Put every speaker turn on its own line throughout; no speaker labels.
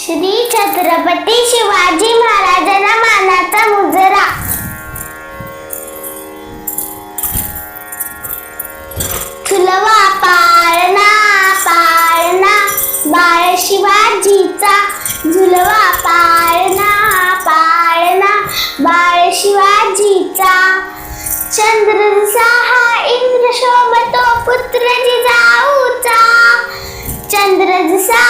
श्री छत्रपती शिवाजी महाराजांना मानाचा मुजरा. फुलवा पाळणा पाळणा बाळ शिवाजीचा. झुलवा पाळणा पाळणा बाळ शिवाजीचा. चंद्र हा इंद्र शोभतो पुत्र जिजाऊचा. चंद्र जसा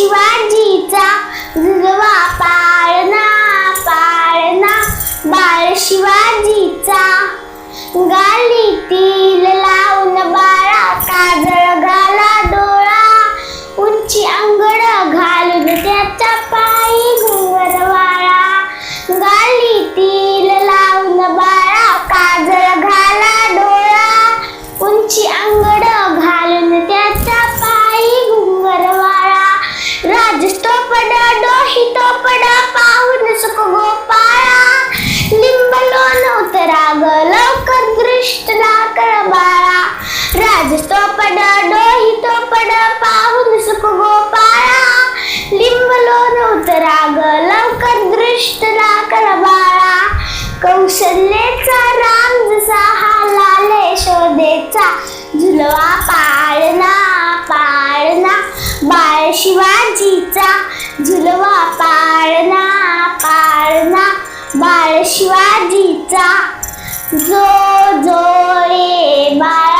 शिवाजीचा झुलवा पाळणा पाळणा. बाळ शिवाजीचा गालीतील लावून बाळा काजळ घाला डोळा. उंची अंगड घालून त्याच्या पायी घुंगर वाळा. गालीतील लावून बाळा काजळ घाला डोळा. उंची कृष्णा दृष्ट लाकड बाळा राज तोपड डोही तोपड पाहून सुख गोपाळा. लिंबलो उतरा ग लवकर दृष्ट लाकड बाळा कौशल्येचा राम जसा हा लाले शोधेचा झुलवा पाळणा पाळणा. बाळ शिवाजीचा झुलवा पाळणा पाळणा. बाळ शिवाजीचा জোরে বা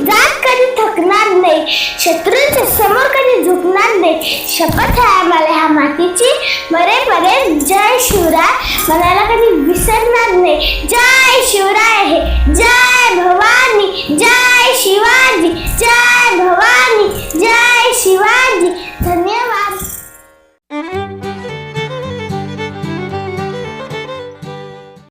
शत्रूंच्या समोर कधी झुकणार नाही. शपथ आहे आम्हाला ह्या मातीची. मरेपर्यंत जय शिवराय. मनाला कधी विसरणार नाही. जय शिवराय हे